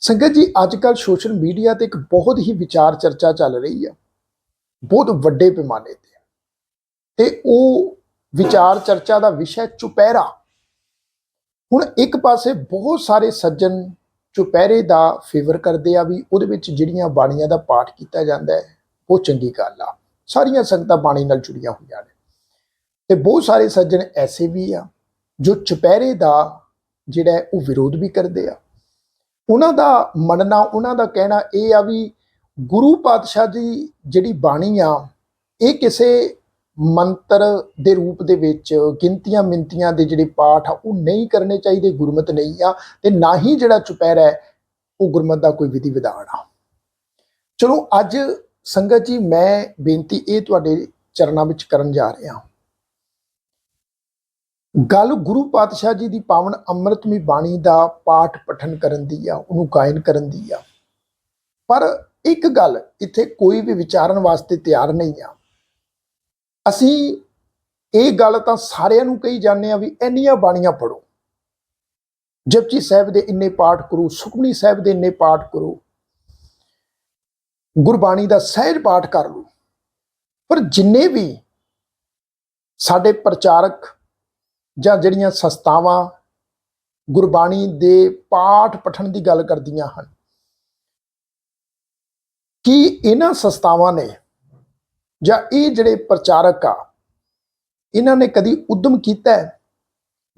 ਸੰਗਤ ਜੀ ਅੱਜ ਕੱਲ ਸੋਸ਼ਲ ਮੀਡੀਆ ਤੇ ਇੱਕ ਬਹੁਤ ਹੀ ਵਿਚਾਰ ਚਰਚਾ ਚੱਲ ਰਹੀ ਆ। ਬਹੁਤ ਵੱਡੇ ਪੈਮਾਨੇ ਤੇ। ਤੇ ਉਹ ਵਿਚਾਰ ਚਰਚਾ ਦਾ ਵਿਸ਼ਾ ਚੁਪਹਿਰਾ। ਹੁਣ ਇੱਕ ਪਾਸੇ ਬਹੁਤ ਸਾਰੇ ਸੱਜਣ ਚੁਪਹਿਰੇ ਦਾ ਫੇਵਰ ਕਰਦੇ ਆ ਵੀ ਉਹਦੇ ਵਿੱਚ ਜਿਹੜੀਆਂ ਬਾਣੀਆਂ ਦਾ ਪਾਠ ਕੀਤਾ ਜਾਂਦਾ ਹੈ, ਉਹ ਚੰਗੀ ਗੱਲ ਆ। ਸਾਰੀਆਂ ਸੰਗਤਾਂ ਬਾਣੀ ਨਾਲ ਜੁੜੀਆਂ ਹੋਈਆਂ ਨੇ। ਤੇ ਬਹੁਤ ਸਾਰੇ ਸੱਜਣ ਐਸੇ ਵੀ ਆ ਜੋ ਚੁਪਹਿਰੇ ਦਾ ਜਿਹੜਾ ਉਹ ਵਿਰੋਧ ਵੀ ਕਰਦੇ ਆ। ਉਹਨਾਂ ਦਾ ਮੰਨਣਾ, ਉਹਨਾਂ ਦਾ ਕਹਿਣਾ ਇਹ ਆ ਵੀ ਗੁਰੂ ਪਾਤਸ਼ਾਹ ਦੀ ਜਿਹੜੀ ਬਾਣੀ ਆ, ਇਹ ਕਿਸੇ ਮੰਤਰ ਦੇ ਰੂਪ ਦੇ ਵਿੱਚ, ਗਿਣਤੀਆਂ ਮਿੰਤੀਆਂ ਦੇ ਜਿਹੜੇ ਪਾਠ ਆ, ਉਹ ਨਹੀਂ ਕਰਨੇ ਚਾਹੀਦੇ, ਗੁਰਮਤ ਨਹੀਂ ਆ, ਤੇ ਨਾ ਹੀ ਜਿਹੜਾ ਚੁਪਹਿਰਾ ਹੈ, ਉਹ ਗੁਰਮਤ ਦਾ ਕੋਈ ਵਿਧੀ ਵਿਧਾਨ ਆ। ਚਲੋ ਅੱਜ ਸੰਗਤ ਜੀ, ਮੈਂ ਬੇਨਤੀ ਇਹ ਤੁਹਾਡੇ ਚਰਨਾਂ ਵਿੱਚ ਕਰਨ ਜਾ ਰਿਹਾ। ਗੱਲ ਗੁਰੂ ਪਾਤਸ਼ਾਹ ਜੀ ਦੀ ਪਾਵਨ ਅੰਮ੍ਰਿਤਮੀ ਬਾਣੀ ਦਾ ਪਾਠ ਪਠਨ ਕਰਨ ਦੀ ਆ, ਉਹਨੂੰ ਗਾਇਨ ਕਰਨ ਦੀ ਆ। ਪਰ ਇੱਕ ਗੱਲ ਇੱਥੇ ਕੋਈ ਵੀ ਵਿਚਾਰਨ ਵਾਸਤੇ ਤਿਆਰ ਨਹੀਂ ਆ। ਅਸੀਂ ਇਹ ਗੱਲ ਤਾਂ ਸਾਰਿਆਂ ਨੂੰ ਕਹੀ ਜਾਂਦੇ ਆ ਵੀ ਇੰਨੀਆਂ ਬਾਣੀਆਂ ਪੜੋ ਜਪਜੀ ਸਾਹਿਬ ਦੇ ਇੰਨੇ ਪਾਠ ਕਰੋ, ਸੁਖਮਨੀ ਸਾਹਿਬ ਦੇ ਇੰਨੇ ਪਾਠ ਕਰੋ। ਗੁਰਬਾਣੀ ਦਾ ਸਹਿਜ ਪਾਠ ਕਰ ਲਓ। ਪਰ ਜਿੰਨੇ ਵੀ ਸਾਡੇ ਪ੍ਰਚਾਰਕ ਜਾਂ ਜਿਹੜੀਆਂ ਸੰਸਥਾਵਾਂ ਗੁਰਬਾਣੀ ਦੇ ਪਾਠ ਪਠਣ ਦੀ ਗੱਲ ਕਰਦੀਆਂ ਹਨ। ਕੀ ਇਹਨਾਂ ਸੰਸਥਾਵਾਂ ਨੇ ਜਾਂ ਇਹ ਜਿਹੜੇ ਪ੍ਰਚਾਰਕ ਆ, ਇਹਨਾਂ ਨੇ ਕਦੀ ਉਦਮ ਕੀਤਾ ਹੈ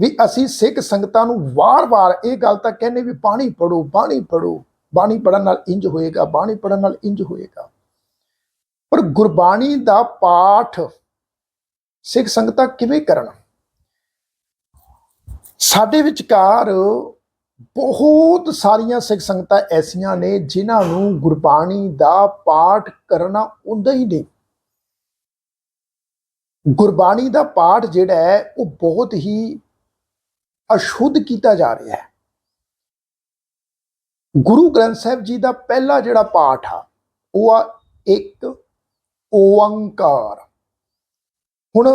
ਵੀ ਅਸੀਂ ਸਿੱਖ ਸੰਗਤਾਂ ਨੂੰ ਵਾਰ-ਵਾਰ ਇਹ ਗੱਲ ਤਾਂ ਕਹਿੰਦੇ ਵੀ ਬਾਣੀ ਪੜੋ ਬਾਣੀ ਪੜੋ ਬਾਣੀ ਪੜਨ ਨਾਲ ਇੰਜ ਹੋਏਗਾ, ਬਾਣੀ ਪੜਨ ਨਾਲ ਇੰਜ ਹੋਏਗਾ। ਪਰ ਗੁਰਬਾਣੀ ਦਾ ਪਾਠ ਸਿੱਖ ਸੰਗਤਾਂ ਕਿਵੇਂ ਕਰਨ? ਸਾਡੇ ਵਿਚਕਾਰ ਬਹੁਤ ਸਾਰੀਆਂ ਸਿੱਖ ਸੰਗਤਾਂ ਐਸੀਆਂ ਨੇ ਜਿਨ੍ਹਾਂ ਨੂੰ ਗੁਰਬਾਣੀ ਦਾ ਪਾਠ ਕਰਨਾ ਆਉਂਦਾ ਹੀ ਨਹੀਂ। ਗੁਰਬਾਣੀ ਦਾ ਪਾਠ ਜਿਹੜਾ ਹੈ, ਉਹ ਬਹੁਤ ਹੀ ਅਸ਼ੁੱਧ ਕੀਤਾ ਜਾ ਰਿਹਾ ਹੈ। ਗੁਰੂ ਗ੍ਰੰਥ ਸਾਹਿਬ ਜੀ ਦਾ ਪਹਿਲਾ ਜਿਹੜਾ ਪਾਠ ਆ, ਉਹ ਆ ਇੱਕ ਓੰਕਾਰ। ਹੁਣ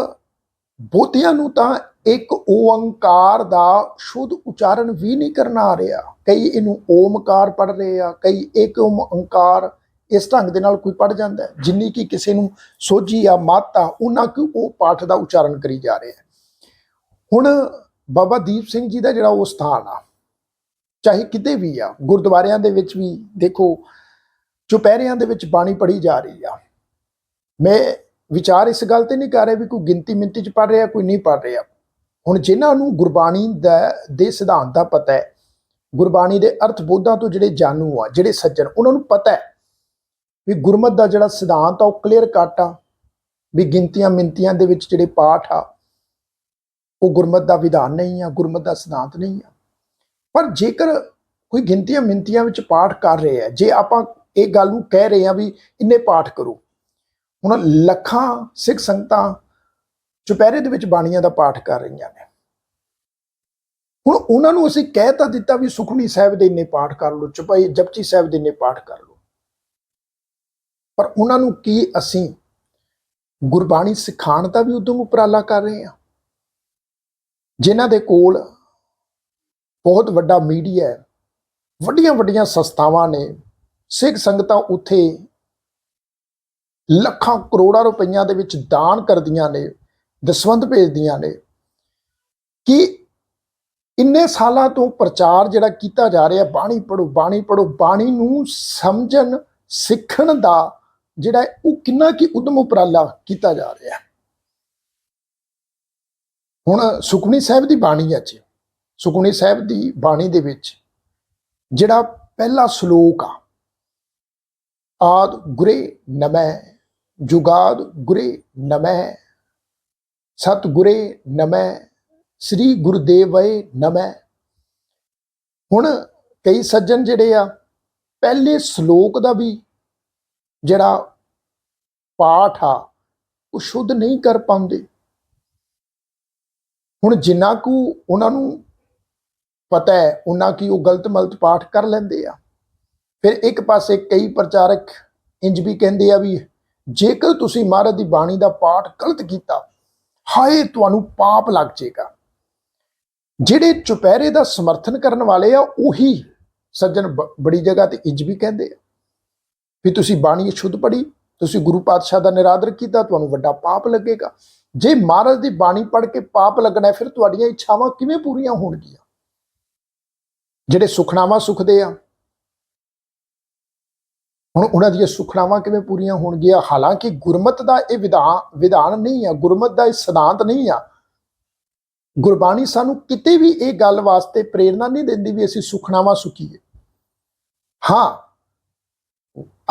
ਬਹੁਤਿਆਂ ਨੂੰ ਤਾਂ ਇੱਕ ਓੰਕਾਰ ਦਾ ਸ਼ੁੱਧ ਉਚਾਰਨ ਵੀ ਨਹੀਂ ਕਰਨਾ ਆ ਰਿਹਾ। ਕਈ ਇਹਨੂੰ ਓਮਕਾਰ ਪੜ ਰਹੇ ਆ, ਕਈ ਇੱਕ ਓੰਕਾਰ ਇਸ ਢੰਗ ਦੇ ਨਾਲ ਕੋਈ ਪੜ ਜਾਂਦਾ ਜਿੰਨੀ ਕਿ ਕਿਸੇ ਨੂੰ ਸੋਝੀ ਆ, ਮੱਤ ਆ ਉਹਨਾਂ ਕਿ ਉਹ ਪਾਠ ਦਾ ਉਚਾਰਨ ਕਰੀ ਜਾ ਰਿਹਾ ਹੈ ਹੁਣ ਬਾਬਾ ਦੀਪ ਸਿੰਘ ਜੀ ਦਾ ਜਿਹੜਾ ਉਹ ਸਥਾਨ ਆ, ਚਾਹੇ ਕਿਤੇ ਵੀ ਆ, ਗੁਰਦੁਆਰਿਆਂ ਦੇ ਵਿੱਚ ਵੀ ਦੇਖੋ, ਚੁਪਹਿਰਿਆਂ ਦੇ ਵਿੱਚ ਬਾਣੀ ਪੜੀ ਜਾ ਰਹੀ ਆ। ਮੈਂ ਵਿਚਾਰ ਇਸ ਗੱਲ ਤੇ ਨਹੀਂ ਕਰ ਰਿਹਾ ਵੀ ਕੋਈ ਗਿਣਤੀ ਮਿੰਤੀ ਚ ਪੜ ਰਿਹਾ, ਕੋਈ ਨਹੀਂ ਪੜ ਰਿਹਾ। ਹੁਣ ਜਿਨ੍ਹਾਂ ਨੂੰ ਗੁਰਬਾਣੀ ਦਾ, ਦੇ ਸਿਧਾਂਤ ਦਾ ਪਤਾ ਹੈ, ਗੁਰਬਾਣੀ ਦੇ ਅਰਥ ਬੋਧਾਂ ਤੋਂ ਜਿਹੜੇ ਜਾਣੂ ਆ, ਜਿਹੜੇ ਸੱਜਣ, ਉਹਨਾਂ ਨੂੰ ਪਤਾ ਹੈ ਵੀ ਗੁਰਮਤ ਦਾ ਜਿਹੜਾ ਸਿਧਾਂਤ ਆ, ਉਹ ਕਲੀਅਰ ਕੱਟ ਆ, ਵੀ ਗਿਣਤੀਆਂ ਮਿੰਤੀਆਂ ਦੇ ਵਿੱਚ ਜਿਹੜੇ ਪਾਠ ਆ, ਉਹ ਗੁਰਮਤ ਦਾ ਵਿਧਾਨ ਨਹੀਂ ਆ, ਗੁਰਮਤ ਦਾ ਸਿਧਾਂਤ ਨਹੀਂ ਆ। ਪਰ ਜੇਕਰ ਕੋਈ ਗਿਣਤੀਆਂ ਮਿੰਤੀਆਂ ਵਿੱਚ ਪਾਠ ਕਰ ਰਿਹਾ ਹੈ, ਜੇ ਆਪਾਂ ਇਹ ਗੱਲ ਨੂੰ ਕਹਿ ਰਹੇ ਆ ਵੀ ਇੰਨੇ ਪਾਠ ਕਰੋ ਹੁਣ ਲੱਖਾਂ ਸਿੱਖ ਸੰਗਤਾਂ ਚੁਪਹਿਰੇ ਦੇ ਵਿੱਚ ਬਾਣੀਆਂ ਦਾ ਪਾਠ ਕਰ ਰਹੀਆਂ ਨੇ। ਹੁਣ ਉਹਨਾਂ ਨੂੰ ਅਸੀਂ ਕਹਿ ਤਾਂ ਦਿੱਤਾ ਵੀ ਸੁਖਮਨੀ ਸਾਹਿਬ ਦੇ ਇੰਨੇ ਪਾਠ ਕਰ ਲਓ, ਚੁਪਾਈ ਜਪਜੀ ਸਾਹਿਬ ਦੇ ਇੰਨੇ ਪਾਠ ਕਰ ਲਓ। ਪਰ ਉਹਨਾਂ ਨੂੰ ਕੀ ਅਸੀਂ ਗੁਰਬਾਣੀ ਸਿਖਾਉਣ ਦਾ ਵੀ ਉਦੋਂ ਉਪਰਾਲਾ ਕਰ ਰਹੇ ਹਾਂ? ਜਿਨ੍ਹਾਂ ਦੇ ਕੋਲ ਬਹੁਤ ਵੱਡਾ ਮੀਡੀਆ ਹੈ ਵੱਡੀਆਂ ਵੱਡੀਆਂ ਸੰਸਥਾਵਾਂ ਨੇ, ਸਿੱਖ ਸੰਗਤਾਂ ਉੱਥੇ ਲੱਖਾਂ ਕਰੋੜਾਂ ਰੁਪਈਆਂ ਦੇ ਵਿੱਚ ਦਾਨ ਕਰਦੀਆਂ ਨੇ, ਦਸਵੰਧ ਭੇਜਦੀਆਂ ਨੇ। ਕਿ ਇੰਨੇ ਸਾਲਾਂ ਤੋਂ ਪ੍ਰਚਾਰ ਜਿਹੜਾ ਕੀਤਾ ਜਾ ਰਿਹਾ, ਬਾਣੀ ਪੜੋ ਬਾਣੀ ਪੜੋ ਬਾਣੀ ਨੂੰ ਸਮਝਣ, ਸਿੱਖਣ ਦਾ ਜਿਹੜਾ ਉਹ ਕਿੰਨਾ ਕੀ ਉਦਮ ਉਪਰਾਲਾ ਕੀਤਾ ਜਾ ਰਿਹਾ। ਹੁਣ ਸੁਖਮਨੀ ਸਾਹਿਬ ਦੀ ਬਾਣੀ ਹੈ ਜੀ। ਸੁਖਮਨੀ ਸਾਹਿਬ ਦੀ ਬਾਣੀ ਦੇ ਵਿੱਚ ਜਿਹੜਾ ਪਹਿਲਾ ਸ਼ਲੋਕ ਆ, ਆਦ ਗੁਰੇ ਨਮੈ ਜੁਗਾਦ ਗੁਰੇ ਨਮੈ ਸਤ ਗੁਰੇ ਨਮੈ ਸ੍ਰੀ ਗੁਰਦੇਵਏ ਨਮੈ ਹੁਣ ਕਈ ਸੱਜਣ ਜਿਹੜੇ ਆ, ਪਹਿਲੇ ਸ਼ਲੋਕ ਦਾ ਵੀ ਜਿਹੜਾ ਪਾਠ ਆ, ਉਹ ਸ਼ੁੱਧ ਨਹੀਂ ਕਰ ਪਾਉਂਦੇ। ਹੁਣ ਜਿੰਨਾ ਕੁ ਉਹਨਾਂ ਨੂੰ ਪਤਾ ਹੈ, ਉਹਨਾਂ ਕੀ ਉਹ ਗਲਤ ਮਲਤ ਪਾਠ ਕਰ ਲੈਂਦੇ ਆ। ਫਿਰ ਇੱਕ ਪਾਸੇ ਕਈ ਪ੍ਰਚਾਰਕ ਇੰਜ ਵੀ ਕਹਿੰਦੇ ਆ ਵੀ ਜੇਕਰ ਤੁਸੀਂ ਮਹਾਰਾਜ ਦੀ ਬਾਣੀ ਦਾ ਪਾਠ ਗਲਤ ਕੀਤਾ, ਹਾਏ ਤੁਹਾਨੂੰ ਪਾਪ ਲੱਗ ਜਾਏਗਾ। ਜਿਹੜੇ ਚੁਪਹਿਰੇ ਦਾ ਸਮਰਥਨ ਕਰਨ ਵਾਲੇ ਆ, ਉਹੀ ਸੱਜਣ ਬ- ਬੜੀ ਜਗ੍ਹਾ ਤੇ ਇੰਜ ਵੀ ਕਹਿੰਦੇ ਆ। ਵੀ ਤੁਸੀਂ ਬਾਣੀ ਸ਼ੁੱਧ ਪੜ੍ਹੀ, ਤੁਸੀਂ ਗੁਰੂ ਪਾਤਸ਼ਾਹ ਦਾ ਨਿਰਾਦਰ ਕੀਤਾ, ਤੁਹਾਨੂੰ ਵੱਡਾ ਪਾਪ ਲੱਗੇਗਾ। ਜੇ ਮਹਾਰਾਜ ਦੀ ਬਾਣੀ ਪੜ੍ਹ ਕੇ ਪਾਪ ਲੱਗਣਾ ਫਿਰ ਤੁਹਾਡੀਆਂ ਇੱਛਾਵਾਂ ਕਿਵੇਂ ਪੂਰੀਆਂ ਹੋਣਗੀਆਂ? ਜਿਹੜੇ ਸੁਖਨਾਵਾਂ ਸੁਖਦੇ ਆ ਹੁਣ ਉਹਨਾਂ ਦੀਆਂ ਸੁਖਨਾਵਾਂ ਕਿਵੇਂ ਪੂਰੀਆਂ ਹੋਣਗੀਆਂ? ਹਾਲਾਂਕਿ ਗੁਰਮਤ ਦਾ ਇਹ ਵਿਧਾਨ ਵਿਧਾਨ ਨਹੀਂ ਆ, ਗੁਰਮਤ ਦਾ ਇਹ ਸਿਧਾਂਤ ਨਹੀਂ ਆ। ਗੁਰਬਾਣੀ ਸਾਨੂੰ ਕਿਤੇ ਵੀ ਇਹ ਗੱਲ ਵਾਸਤੇ ਪ੍ਰੇਰਣਾ ਨਹੀਂ ਦਿੰਦੀ ਵੀ ਅਸੀਂ ਸੁਖਨਾਵਾਂ ਸੁਖੀਏ। ਹਾਂ,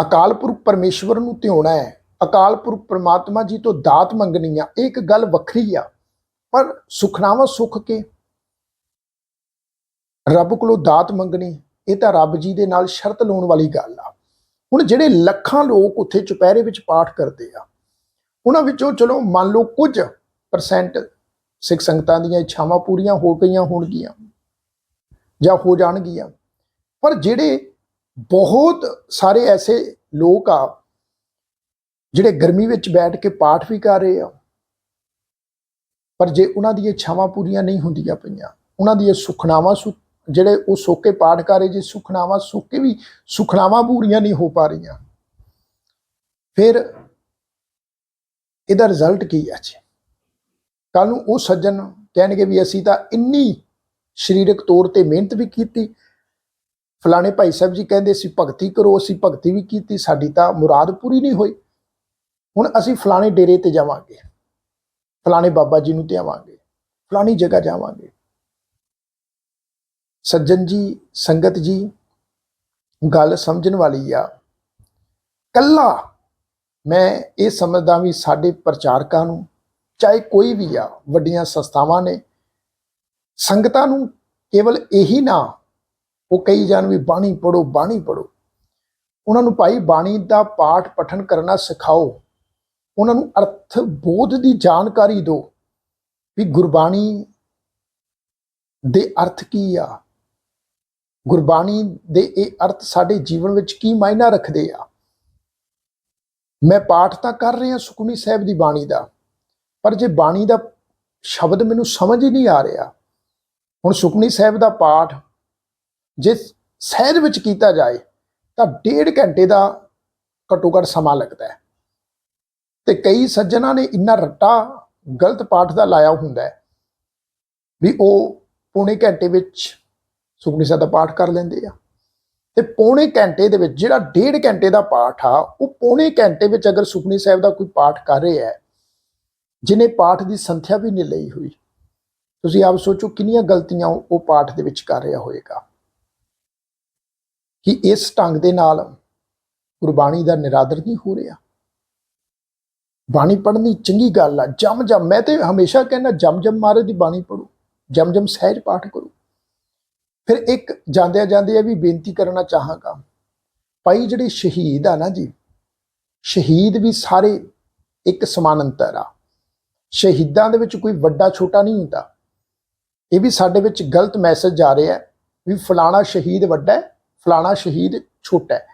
ਅਕਾਲ ਪੁਰਖ ਪਰਮੇਸ਼ਵਰ ਨੂੰ ਧਿਆਉਣਾ ਹੈ। ਅਕਾਲ ਪੁਰਖ ਪ੍ਰਮਾਤਮਾ ਜੀ ਤੋਂ ਦਾਤ ਮੰਗਣੀ ਆ, ਇਹ ਇੱਕ ਗੱਲ ਵੱਖਰੀ ਆ। ਪਰ ਸੁਖਨਾਵਾਂ ਸੁਖ ਕੇ? ਰੱਬ ਕੋਲੋਂ ਦਾਤ ਮੰਗਣੀ, ਇਹ ਤਾਂ ਰੱਬ ਜੀ ਦੇ ਨਾਲ ਸ਼ਰਤ ਲਾਉਣ ਵਾਲੀ ਗੱਲ ਆ। ਹੁਣ ਜਿਹੜੇ ਲੱਖਾਂ ਲੋਕ ਉੱਥੇ ਚੁਪਹਿਰੇ ਵਿੱਚ ਪਾਠ ਕਰਦੇ ਆ, ਉਹਨਾਂ ਵਿੱਚੋਂ ਚਲੋ ਮੰਨ ਲਓ ਕੁਝ ਪਰਸੈਂਟ ਸਿੱਖ ਸੰਗਤਾਂ ਦੀਆਂ ਇੱਛਾਵਾਂ ਪੂਰੀਆਂ ਹੋ ਗਈਆਂ ਹੋਣਗੀਆਂ ਜਾਂ ਹੋ ਜਾਣਗੀਆਂ, ਪਰ ਜਿਹੜੇ ਬਹੁਤ ਸਾਰੇ ਐਸੇ ਲੋਕ ਆ ਜਿਹੜੇ ਗਰਮੀ ਵਿੱਚ ਬੈਠ ਕੇ ਪਾਠ ਵੀ ਕਰ ਰਹੇ ਆ, ਪਰ ਜੇ ਉਹਨਾਂ ਦੀਆਂ ਇੱਛਾਵਾਂ ਪੂਰੀਆਂ ਨਹੀਂ ਹੁੰਦੀਆਂ ਪਈਆਂ, ਉਹਨਾਂ ਦੀਆਂ ਸੁਖਨਾਵਾਂ ਸੁ ਜਿਹੜੇ ਉਹ ਸੋਕੇ ਪਾਠ ਕਰ ਰਹੇ ਜੇ ਸੁਖਨਾਵਾਂ ਸੋਕੇ ਵੀ ਸੁਖਨਾਵਾਂ ਪੂਰੀਆਂ ਨਹੀਂ ਹੋ ਪਾ ਰਹੀਆਂ। ਫਿਰ ਇਹਦਾ ਰਿਜ਼ਲਟ ਕੀ ਹੈ ਜੀ? ਕੱਲ ਨੂੰ ਉਹ ਸੱਜਣ ਕਹਿਣਗੇ ਵੀ ਅਸੀਂ ਤਾਂ ਇੰਨੀ ਸਰੀਰਕ ਤੌਰ ਤੇ ਮਿਹਨਤ ਵੀ ਕੀਤੀ। ਫਲਾਣੇ ਭਾਈ ਸਾਹਿਬ ਜੀ ਕਹਿੰਦੇ ਸੀ, ਭਗਤੀ ਕਰੋ, ਅਸੀਂ ਭਗਤੀ ਵੀ ਕੀਤੀ, ਸਾਡੀ ਤਾਂ ਮੁਰਾਦ ਪੂਰੀ ਨਹੀਂ ਹੋਈ। ਹੁਣ ਅਸੀਂ ਫਲਾਣੇ ਡੇਰੇ ਤੇ ਜਾਵਾਂਗੇ। ਫਲਾਣੇ ਬਾਬਾ ਜੀ ਨੂੰ ਤੇ ਆਵਾਂਗੇ। ਫਲਾਣੀ ਜਗ੍ਹਾ ਜਾਵਾਂਗੇ। ਸੱਜਣ ਜੀ, ਸੰਗਤ ਜੀ, ਗੱਲ ਸਮਝਣ ਵਾਲੀ ਆ। ਕੱਲਾ ਮੈਂ ਇਹ ਸਮਝਦਾ ਵੀ ਸਾਡੇ ਪ੍ਰਚਾਰਕਾਂ ਨੂੰ, ਚਾਹੇ ਕੋਈ ਵੀ ਆ, ਵੱਡੀਆਂ ਸੰਸਥਾਵਾਂ ਨੇ, ਸੰਗਤਾਂ ਨੂੰ ਕੇਵਲ ਇਹੀ ਨਾ ਉਹ ਕਹੀ ਜਾਣ ਵੀ ਬਾਣੀ ਪੜੋ ਬਾਣੀ ਪੜੋ ਉਹਨਾਂ ਨੂੰ ਭਾਈ ਬਾਣੀ ਦਾ ਪਾਠ ਪਠਨ ਕਰਨਾ ਸਿਖਾਓ। ਉਹਨਾਂ ਨੂੰ ਅਰਥ ਬੋਧ ਦੀ ਜਾਣਕਾਰੀ ਦਿਓ ਵੀ ਗੁਰਬਾਣੀ ਦੇ ਅਰਥ ਕੀ ਆ। ਗੁਰਬਾਣੀ ਦੇ ਇਹ ਅਰਥ ਸਾਡੇ ਜੀਵਨ ਵਿੱਚ ਕੀ ਮਾਇਨਾ ਰੱਖਦੇ ਆ? ਮੈਂ ਪਾਠ ਤਾਂ ਕਰ ਰਿਹਾ ਸੁਖਮਨੀ ਸਾਹਿਬ ਦੀ ਬਾਣੀ ਦਾ, ਪਰ ਜੇ ਬਾਣੀ ਦਾ ਸ਼ਬਦ ਮੈਨੂੰ ਸਮਝ ਹੀ ਨਹੀਂ ਆ ਰਿਹਾ, ਹੁਣ ਸੁਖਮਨੀ ਸਾਹਿਬ ਦਾ ਪਾਠ ਜੇ ਸਹਿਜ ਵਿੱਚ ਕੀਤਾ ਜਾਏ, ਤਾਂ ਡੇਢ ਘੰਟੇ ਦਾ ਘੱਟੋ ਘੱਟ ਸਮਾਂ ਲੱਗਦਾ ਹੈ। ਤੇ ਕਈ ਸੱਜਣਾ ਨੇ ਇੰਨਾ ਰੱਟਾ ਗਲਤ ਪਾਠ ਦਾ ਲਾਇਆ ਹੁੰਦਾ ਹੈ ਵੀ ਉਹ ਪੌਣੇ ਘੰਟੇ ਵਿੱਚ ਸੁਖਨੀ ਸਾਹਿਬ ਦਾ ਪਾਠ ਕਰ ਲੈਂਦੇ ਆ। ਤੇ ਪੌਣੇ ਘੰਟੇ ਦੇ ਵਿੱਚ ਜਿਹੜਾ ਡੇਢ ਘੰਟੇ ਦਾ ਪਾਠ ਆ, ਉਹ ਪੌਣੇ ਘੰਟੇ ਵਿੱਚ ਅਗਰ ਸੁਖਮਨੀ ਸਾਹਿਬ ਦਾ ਕੋਈ ਪਾਠ ਕਰ ਰਿਹਾ ਹੈ ਜਿਨੇ ਪਾਠ ਦੀ ਸੰਥਿਆ ਵੀ ਨਹੀਂ ਲਈ ਹੋਈ, ਤੁਸੀਂ ਆਪ ਸੋਚੋ ਕਿੰਨੀਆਂ ਗਲਤੀਆਂ ਉਹ ਪਾਠ ਦੇ ਵਿੱਚ ਕਰ ਰਿਹਾ ਹੋਵੇਗਾ ਕਿ ਇਸ ਢੰਗ ਦੇ ਨਾਲ ਗੁਰਬਾਣੀ ਦਾ ਨਿਰਾਦਰ ਨਹੀਂ ਹੋ ਰਿਹਾ। ਬਾਣੀ ਪੜ੍ਹਨੀ ਚੰਗੀ ਗੱਲ ਆ ਜਮ ਜਮ ਮੈਂ ਤੇ ਹਮੇਸ਼ਾ ਕਹਿੰਦਾ ਜਮ ਜਮ ਮਹਾਰਾਜ ਦੀ ਬਾਣੀ ਪੜੋ ਜਮ ਜਮ ਸਹਿਜ ਪਾਠ ਕਰੋ। ਫਿਰ ਇੱਕ ਜਾਂਦਿਆਂ ਜਾਂਦਿਆਂ ਵੀ ਬੇਨਤੀ ਕਰਨਾ ਚਾਹਾਂਗਾ। ਭਾਈ ਜਿਹੜੇ ਸ਼ਹੀਦ ਆ ਨਾ ਜੀ, ਸ਼ਹੀਦ ਵੀ ਸਾਰੇ ਇੱਕ ਸਮਾਨ ਅੰਤਰ ਆ। ਸ਼ਹੀਦਾਂ ਦੇ ਵਿੱਚ ਕੋਈ ਵੱਡਾ ਛੋਟਾ ਨਹੀਂ ਹੁੰਦਾ। ਇਹ ਵੀ ਸਾਡੇ ਵਿੱਚ ਗਲਤ ਮੈਸੇਜ ਜਾ ਰਿਹਾ ਹੈ ਵੀ ਫਲਾਣਾ ਸ਼ਹੀਦ ਵੱਡਾ ਹੈ, ਫਲਾਣਾ ਸ਼ਹੀਦ ਛੋਟਾ ਹੈ।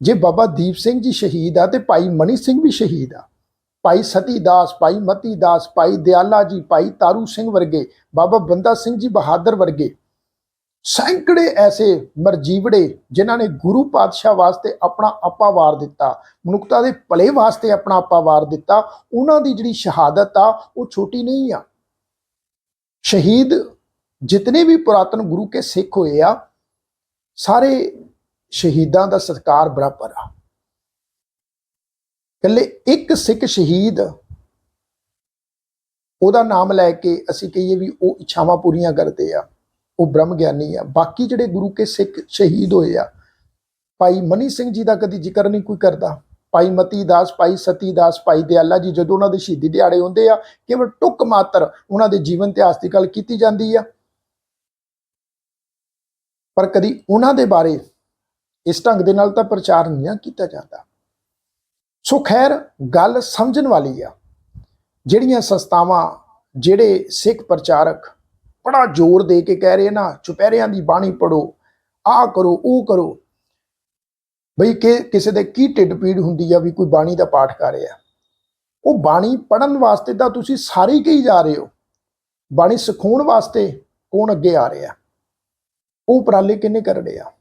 ਜੇ ਬਾਬਾ ਦੀਪ ਸਿੰਘ ਜੀ ਸ਼ਹੀਦ ਆ ਤੇ ਭਾਈ ਮਨੀ ਸਿੰਘ ਵੀ ਸ਼ਹੀਦ ਆ। ਭਾਈ ਸਤੀ ਦਾਸ, ਭਾਈ ਮਤੀ ਦਾਸ, ਭਾਈ ਦਿਆਲਾ ਜੀ, ਭਾਈ ਤਾਰੂ ਸਿੰਘ ਵਰਗੇ, ਬਾਬਾ ਬੰਦਾ ਸਿੰਘ ਜੀ ਬਹਾਦਰ ਵਰਗੇ ਸੈਂਕੜੇ ਐਸੇ ਮਰਜੀਵੜੇ ਜਿਨ੍ਹਾਂ ਨੇ ਗੁਰੂ ਪਾਤਸ਼ਾਹ ਵਾਸਤੇ ਆਪਣਾ ਆਪਾ ਵਾਰ ਦਿੱਤਾ, ਮਨੁੱਖਤਾ ਦੇ ਭਲੇ ਵਾਸਤੇ ਆਪਣਾ ਆਪਾ ਵਾਰ ਦਿੱਤਾ, ਉਹਨਾਂ ਦੀ ਜਿਹੜੀ ਸ਼ਹਾਦਤ ਆ, ਉਹ ਛੋਟੀ ਨਹੀਂ ਆ। ਸ਼ਹੀਦ ਜਿਤਨੇ ਵੀ ਪੁਰਾਤਨ ਗੁਰੂ ਕੇ ਸਿੱਖ ਹੋਏ ਆ, ਸਾਰੇ ਸ਼ਹੀਦਾਂ ਦਾ ਸਤਕਾਰ ਬਰਾਬਰ ਆ। ਇਕੱਲੇ ਇੱਕ ਸਿੱਖ ਸ਼ਹੀਦ, ਉਹਦਾ ਨਾਮ ਲੈ ਕੇ ਅਸੀਂ ਕਹੀਏ ਵੀ ਉਹ ਇੱਛਾਵਾਂ ਪੂਰੀਆਂ ਕਰਦੇ ਆ। ਉਹ ਬ੍ਰਹਮ ਗਿਆਨੀ ਆ। ਬਾਕੀ ਜਿਹੜੇ ਗੁਰੂ ਕੇ ਸਿੱਖ ਸ਼ਹੀਦ ਹੋਏ ਆ, ਭਾਈ ਮਨੀ ਸਿੰਘ ਜੀ ਦਾ ਕਦੀ ਜ਼ਿਕਰ ਨਹੀਂ ਕੋਈ ਕਰਦਾ। ਭਾਈ ਮਤੀ ਦਾਸ, ਭਾਈ ਸਤੀ ਦਾਸ, ਭਾਈ ਦਿਆਲਾ ਜੀ ਜਦੋਂ ਉਹਨਾਂ ਦੇ ਸ਼ਹੀਦੀ ਦਿਹਾੜੇ ਹੁੰਦੇ ਆ, ਕੇਵਲ ਟੁੱਕ ਮਾਤਰ ਉਹਨਾਂ ਦੇ ਜੀਵਨ ਇਤਿਹਾਸ ਦੀ ਗੱਲ ਕੀਤੀ ਜਾਂਦੀ ਆ। ਪਰ ਕਦੀ ਉਹਨਾਂ ਦੇ ਬਾਰੇ ਇਸ ਢੰਗ ਦੇ ਨਾਲ ਤਾਂ ਪ੍ਰਚਾਰ ਨਹੀਂ ਕੀਤਾ ਜਾਂਦਾ। ਸੋ ਖੈਰ, ਗੱਲ ਸਮਝਣ ਵਾਲੀ ਆ। ਜਿਹੜੀਆਂ ਸੰਸਥਾਵਾਂ, ਜਿਹੜੇ ਸਿੱਖ ਪ੍ਰਚਾਰਕ ਬੜਾ ਜ਼ੋਰ ਦੇ ਕੇ ਕਹਿ ਰਹੇ ਨਾ, ਚੁਪਹਿਰਿਆਂ ਦੀ ਬਾਣੀ ਪੜੋ ਆਹ ਕਰੋ, ਉਹ ਕਰੋ। ਬਈ ਕਿ ਕਿਸੇ ਦੇ ਕੀ ਢਿੱਡ ਪੀੜ ਹੁੰਦੀ ਆ ਵੀ ਕੋਈ ਬਾਣੀ ਦਾ ਪਾਠ ਕਰ ਰਿਹਾ। ਉਹ ਬਾਣੀ ਪੜਨ ਵਾਸਤੇ ਤਾਂ ਤੁਸੀਂ ਸਾਰੇ ਹੀ ਕਹੀ ਜਾ ਰਹੇ ਹੋ। ਬਾਣੀ ਸਿਖਾਉਣ ਵਾਸਤੇ ਕੌਣ ਅੱਗੇ ਆ ਰਿਹਾ? ਉਹ ਉਪਰਾਲੇ ਕਿੰਨੇ ਕਰ ਰਹੇ ਆ?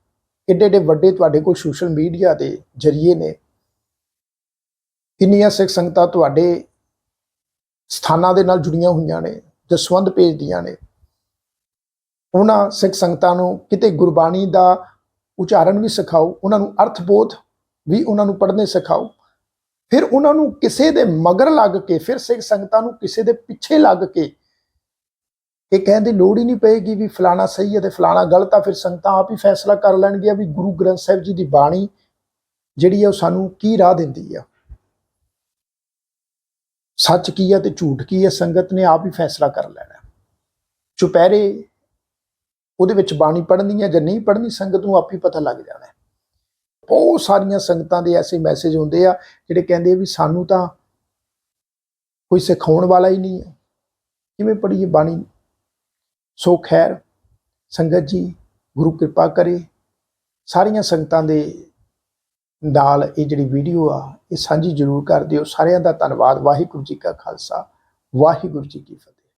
ਏਡੇ ਏਡੇ ਵੱਡੇ ਤੁਹਾਡੇ ਕੋਲ ਸੋਸ਼ਲ ਮੀਡੀਆ ਦੇ ਜ਼ਰੀਏ ਨੇ। ਕਿੰਨੀਆਂ ਸਿੱਖ ਸੰਗਤਾਂ ਤੁਹਾਡੇ ਸਥਾਨਾਂ ਦੇ ਨਾਲ ਜੁੜੀਆਂ ਹੋਈਆਂ ਨੇ ਜਸਵੰਦ ਭੇਜਦੀਆਂ ਨੇ। ਉਹਨਾਂ ਸਿੱਖ ਸੰਗਤਾਂ ਨੂੰ ਕਿਤੇ ਗੁਰਬਾਣੀ ਦਾ ਉਚਾਰਨ ਵੀ ਸਿਖਾਓ, ਉਹਨਾਂ ਨੂੰ ਅਰਥਬੋਧ ਵੀ ਉਹਨਾਂ ਨੂੰ ਪੜ੍ਹਨੇ ਸਿਖਾਓ। ਫਿਰ ਉਹਨਾਂ ਨੂੰ ਕਿਸੇ ਦੇ ਮਗਰ ਲੱਗ ਕੇ, ਫਿਰ ਸਿੱਖ ਸੰਗਤਾਂ ਨੂੰ ਕਿਸੇ ਦੇ ਪਿੱਛੇ ਲੱਗ ਕੇ ਇਹ ਕਹਿਣ ਦੀ ਲੋੜ ਹੀ ਨਹੀਂ ਪਏਗੀ ਵੀ ਫਲਾਣਾ ਸਹੀ ਹੈ ਤੇ ਫਲਾਣਾ ਗਲਤ ਆ, ਫਿਰ ਸੰਗਤਾਂ ਆਪ ਹੀ ਫੈਸਲਾ ਕਰ ਲੈਣਗੀਆਂ ਵੀ ਗੁਰੂ ਗ੍ਰੰਥ ਸਾਹਿਬ ਜੀ ਦੀ ਬਾਣੀ ਜਿਹੜੀ ਹੈ ਉਹ ਸਾਨੂੰ ਕੀ ਰਾਹ ਦਿੰਦੀ ਆ। ਸੱਚ ਕੀ ਹੈ ਤੇ ਝੂਠ ਕੀ ਹੈ ਸੰਗਤ ਨੇ ਆਪ ਹੀ ਫੈਸਲਾ ਕਰ ਲੈਣਾ। ਚੁਪਹਿਰੇ ਉਹਦੇ ਵਿੱਚ ਬਾਣੀ ਪੜ੍ਹਨੀ ਹੈ ਜਾਂ ਨਹੀਂ ਪੜ੍ਹਨੀ, ਸੰਗਤ ਨੂੰ ਆਪ ਹੀ ਪਤਾ ਲੱਗ ਜਾਣਾ ਬਹੁਤ ਸਾਰੀਆਂ ਸੰਗਤਾਂ ਦੇ ਐਸੇ ਮੈਸੇਜ ਹੁੰਦੇ ਆ, ਜਿਹੜੇ ਕਹਿੰਦੇ ਵੀ ਸਾਨੂੰ ਤਾਂ ਕੋਈ ਸਿਖਾਉਣ ਵਾਲਾ ਹੀ ਨਹੀਂ ਹੈ। ਕਿਵੇਂ ਪੜ੍ਹੀਏ ਬਾਣੀ? ਸੋ ਖੈਰ, ਸੰਗਤ ਜੀ, ਗੁਰੂ ਕਿਰਪਾ ਕਰੇ। ਸਾਰੀਆਂ ਸੰਗਤਾਂ ਦੇ ਨਾਲ ਇਹ ਜਿਹੜੀ ਵੀਡੀਓ ਆ, ਇਹ ਸਾਂਝੀ ਜ਼ਰੂਰ ਕਰ ਦਿਓ। ਸਾਰਿਆਂ ਦਾ ਧੰਨਵਾਦ। ਵਾਹਿਗੁਰੂ ਜੀ ਕਾ ਖਾਲਸਾ, ਵਾਹਿਗੁਰੂ ਜੀ ਕੀ ਫਤਿਹ।